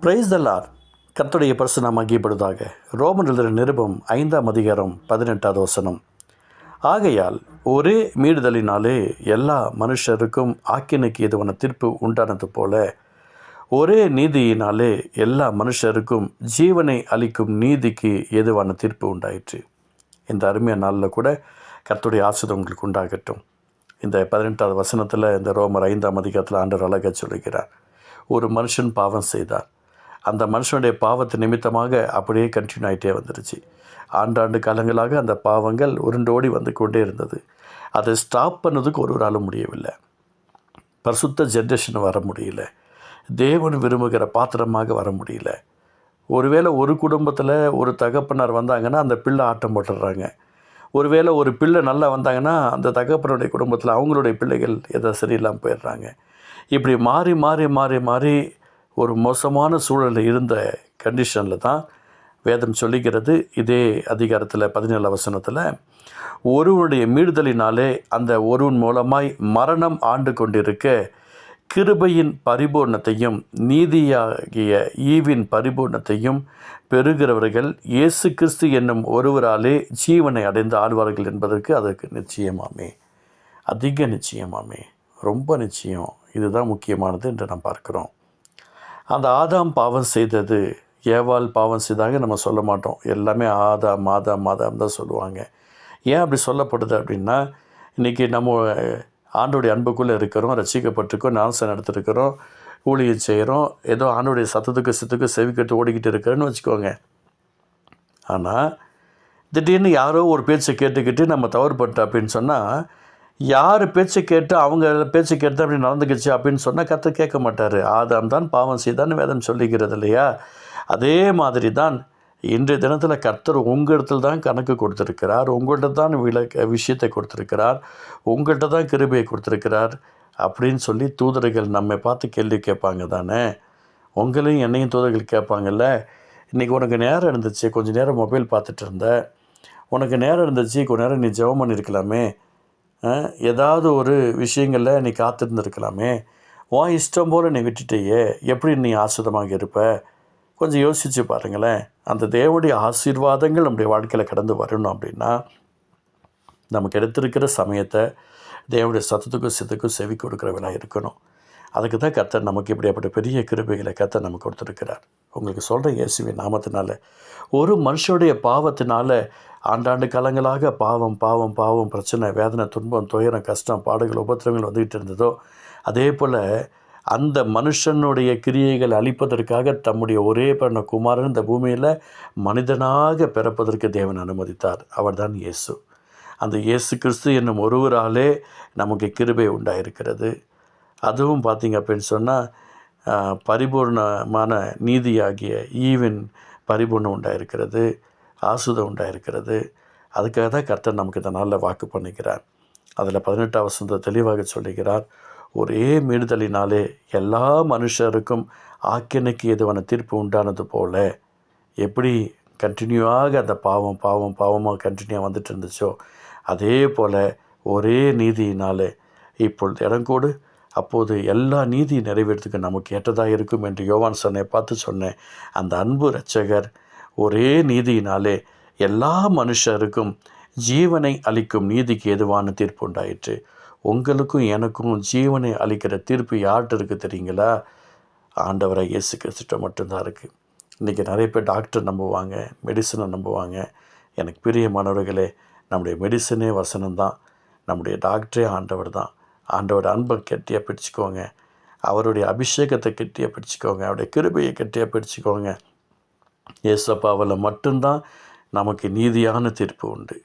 Price தல்லார் கர்த்தருடைய பரிசு நாம் ரோமன் எழுதுகிற நிருபம் ஐந்தாம் அதிகாரம் பதினெட்டாவது வசனம். ஆகையால் ஒரே மீறுதலினாலே எல்லா மனுஷருக்கும் ஆக்கினைக்கு எதுவான தீர்ப்பு உண்டானது போல ஒரே நீதியினாலே எல்லா மனுஷருக்கும் ஜீவனை அளிக்கும் நீதிக்கு எதுவான தீர்ப்பு உண்டாயிற்று. இந்த அருமையான நாளில் கூட கர்த்துடைய ஆசிரியம் உங்களுக்கு உண்டாகட்டும். இந்த பதினெட்டாவது வசனத்தில் இந்த ரோமர் ஐந்தாம் அதிகாரத்தில் ஆண்டவர் அழகாக சொல்லுகிறார். ஒரு மனுஷன் பாவம் செய்தார். அந்த மனுஷனுடைய பாவத்து நிமித்தமாக அப்படியே கண்டினியூ ஆகிட்டே வந்துருச்சு. ஆண்டாண்டு காலங்களாக அந்த பாவங்கள் உருண்டோடி வந்து கொண்டே இருந்தது. அதை ஸ்டாப் பண்ணதுக்கு ஒருவரால் முடியவில்லை. பரிசுத்த ஜென்ரேஷன் வர முடியல. தேவன் விரும்புகிற பாத்திரமாக வர முடியல. ஒருவேளை ஒரு குடும்பத்தில் ஒரு தகப்பனார் வந்தாங்கன்னா அந்த பிள்ளை ஆட்டம் போட்டுடுறாங்க. ஒருவேளை ஒரு பிள்ளை நல்லா வந்தாங்கன்னா அந்த தகப்பனுடைய குடும்பத்தில் அவங்களுடைய பிள்ளைகள் எதோ சரியில்லாமல் போயிடுறாங்க. இப்படி மாறி மாறி மாறி மாறி ஒரு மோசமான சூழலில் இருந்த கண்டிஷனில் தான் வேதம் சொல்லிக்கிறது இதே அதிகாரத்தில் பதினேழு வசனத்தில் ஒருவனுடைய மீறுதலினாலே அந்த ஒருவன் மூலமாய் மரணம் ஆண்டு கொண்டிருக்க கிருபையின் பரிபூர்ணத்தையும் நீதியாகிய ஈவின் பரிபூர்ணத்தையும் பெறுகிறவர்கள் இயேசு கிறிஸ்து என்னும் ஒருவராலே ஜீவனை அடைந்து ஆழ்வார்கள் என்பதற்கு அதற்கு நிச்சயமாமே. அதிக நிச்சயமாமே. ரொம்ப நிச்சயம். இதுதான் முக்கியமானது என்று நாம் பார்க்கிறோம். அந்த ஆதாம் பாவம் செய்தது ஏவால் பாவம் செய்தாங்க நம்ம சொல்ல மாட்டோம். எல்லாமே ஆதாம் ஆதாம் ஆதாம் தான் சொல்லுவாங்க. ஏன் அப்படி சொல்லப்படுது அப்படின்னா இன்றைக்கி நம்ம ஆண்டோடைய அன்புக்குள்ளே இருக்கிறோம் ரசிக்கப்பட்டிருக்கோம் நாசம் நடத்திருக்கிறோம் ஊழியம் செய்கிறோம் ஏதோ ஆண்டோடைய சத்தத்துக்கு சித்துக்கு செவிக்கிட்டு ஓடிக்கிட்டு இருக்கிறேன்னு வச்சுக்கோங்க. ஆனால் திடீர்னு யாரோ ஒரு பேச்சை கேட்டுக்கிட்டு நம்ம தவறுபட்டோம் அப்படின்னு சொன்னால் யார் பேச்சு கேட்டு அவங்க பேச்சு கேட்டு அப்படி நடந்துக்கிச்சு அப்படின்னு சொன்னால் கற்று கேட்க மாட்டார். ஆதாம் தான் பாவம் செய்தான்னு வேதம் சொல்லிக்கிறது இல்லையா? அதே மாதிரி தான் இன்றைய தினத்தில் கர்த்தர் உங்களிடத்தில் தான் கணக்கு கொடுத்துருக்கிறார். உங்கள்கிட்ட தான் விளக்க விஷயத்தை கொடுத்துருக்கிறார். உங்கள்கிட்ட தான் கிருபையை கொடுத்துருக்கிறார் அப்படின்னு சொல்லி தூதர்கள் நம்மை பார்த்து கேள்வி கேட்பாங்க தானே? உங்களையும் என்னையும் தூதர்கள் கேட்பாங்கல்ல? இன்றைக்கி உனக்கு நேரம் இருந்துச்சு. கொஞ்சம் நேரம் மொபைல் பார்த்துட்டு இருந்த. உனக்கு நேரம் இருந்துச்சு. கொஞ்ச நேரம் நீ ஜெபம் பண்ணியிருக்கலாமே. ஏதாவது ஒரு விஷயங்களில் நீ காத்திருந்துருக்கலாமே. உன் இஷ்டம் போல் நீ விட்டுட்டேயே. எப்படி நீ ஆசிரதமாக இருப்ப? கொஞ்சம் யோசித்து பாருங்களேன். அந்த தேவனுடைய ஆசீர்வாதங்கள் நம்முடைய வாழ்க்கையில் கடந்து வரணும் அப்படின்னா நமக்கு எடுத்திருக்கிற சமயத்தை தேவனுடைய சத்தத்துக்கும் சித்துக்கும் செவி கொடுக்குறவனாக இருக்கணும். அதுக்கு தான் கர்த்தர் நமக்கு இப்படியாப்பட்ட பெரிய கிருபைகளை கர்த்தர் நமக்கு கொடுத்துருக்கிறார். உங்களுக்கு சொல்கிற இயேசுவின் நாமத்தினால. ஒரு மனுஷனுடைய பாவத்தினால ஆண்டாண்டு காலங்களாக பாவம் பாவம் பாவம் பிரச்சனை வேதனை துன்பம் துயரம் கஷ்டம் பாடுகள் உபத்திரங்கள் வந்துக்கிட்டு இருந்ததோ அதே போல் அந்த மனுஷனுடைய கிரியைகள் அழிப்பதற்காக தம்முடைய ஒரே பண்ண குமாரன் இந்த பூமியில் மனிதனாக பிறப்பதற்கு தேவன் அனுமதித்தார். அவர்தான் இயேசு. அந்த இயேசு கிறிஸ்து என்னும் ஒருவராலே நமக்கு கிருபை உண்டாயிருக்கிறது. அதுவும் பார்த்திங்க அப்படின்னு சொன்னால் பரிபூர்ணமான நீதியாகிய ஈவின் பரிபூர்ணம் உண்டாயிருக்கிறது ஆசுதம் உண்டாயிருக்கிறது. அதுக்காக தான் கர்த்தர் நமக்கு இந்த நாளில் வாக்கு பண்ணிக்கிறார். அதில் பதினெட்டாம் வசந்த தெளிவாக சொல்லுகிறார் ஒரே மீறுதலினாலே எல்லா மனுஷருக்கும் ஆக்கினைக்கு எதுவான தீர்ப்பு உண்டானது போல. எப்படி கண்டினியூவாக அந்த பாவம் பாவம் பாவமாக கண்டினியூவாக வந்துட்டு இருந்துச்சோ அதே போல் ஒரே நீதியினாலே இப்பொழுது இடங்கோடு அப்போது எல்லா நீதி நிறைவேறதுக்கு நமக்கு ஏற்றதாக இருக்கும் என்று யோவான் சொன்னை பார்த்து சொன்னேன் அந்த அன்பு இரட்சகர் ஒரே நீதியினாலே எல்லா மனுஷருக்கும் ஜீவனை அளிக்கும் நீதிக்கு எதுவான தீர்ப்பு உண்டாயிற்று. உங்களுக்கும் எனக்கும் ஜீவனை அளிக்கிற தீர்ப்பு யார்கிட்ட இருக்குது தெரியுங்களா? ஆண்டவரை இயேசு கிறிஸ்துட்ட மட்டும்தான் இருக்குது இன்றைக்கி நிறைய பேர் டாக்டர் நம்புவாங்க மெடிசனை நம்புவாங்க. எனக்கு பிரியமானவர்களே நம்முடைய மெடிசனே வசனம் தான் நம்முடைய டாக்டரே ஆண்டவர் தான். ஆண்டோட அன்பை கெட்டியாக பிடிச்சிக்கோங்க. அவருடைய அபிஷேகத்தை கெட்டியாக பிடிச்சிக்கோங்க. அவருடைய கிருபையை கெட்டியாக பிடிச்சிக்கோங்க. ஏசப்பாவில் மட்டும்தான் நமக்கு நீதியான தீர்ப்பு உண்டு.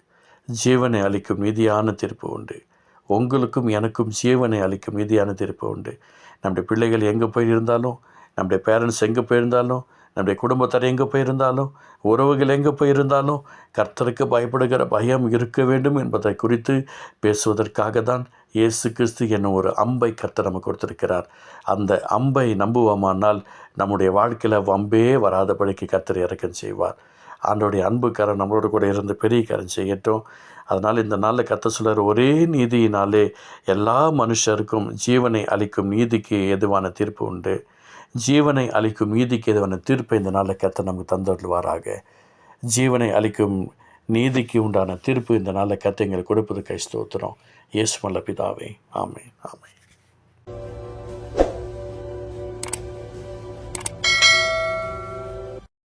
ஜீவனை அளிக்கும் நீதியான தீர்ப்பு உண்டு. உங்களுக்கும் எனக்கும் ஜீவனை அளிக்கும் நீதியான தீர்ப்பு உண்டு. நம்முடைய பிள்ளைகள் எங்கே போயிருந்தாலும் நம்முடைய பேரண்ட்ஸ் எங்கே போயிருந்தாலும் நம்முடைய குடும்பத்தார் எங்கே போயிருந்தாலும் உறவுகள் எங்கே போயிருந்தாலும் கர்த்தருக்கு பயப்படுகிற பயம் இருக்க வேண்டும் என்பதை குறித்து பேசுவதற்காக தான் இயேசு கிறிஸ்து என்னும் ஒரு அம்பை கர்த்தர் நமக்கு கொடுத்துருக்கிறார். அந்த அம்பை நம்புவோமானால் நம்முடைய வாழ்க்கையில் வம்பே வராதபடிக்கு கர்த்தர் இறக்கம் செய்வார். ஆண்டோடைய அன்புக்காரன் நம்மளோட கூட இருந்து பெரிய காரன் செய்யட்டும். அதனால் இந்த நாளில் கத்த சொல்கிற ஒரே நீதியினாலே எல்லா மனுஷருக்கும் ஜீவனை அளிக்கும் நீதிக்கு எதுவான தீர்ப்பு உண்டு. ஜீவனை அளிக்கும் நீதிக்கு எதுவான தீர்ப்பை இந்த நாளில் கத்த நமக்கு தந்துடுவாராக ஜீவனை அளிக்கும் நீதிக்கு உண்டான தீர்ப்பு இந்த நாளில் கத்தை எங்களுக்கு கொடுப்பது கை ஸ்தோத்திரம். இயேசு மல்ல பிதாவே. ஆமே ஆமே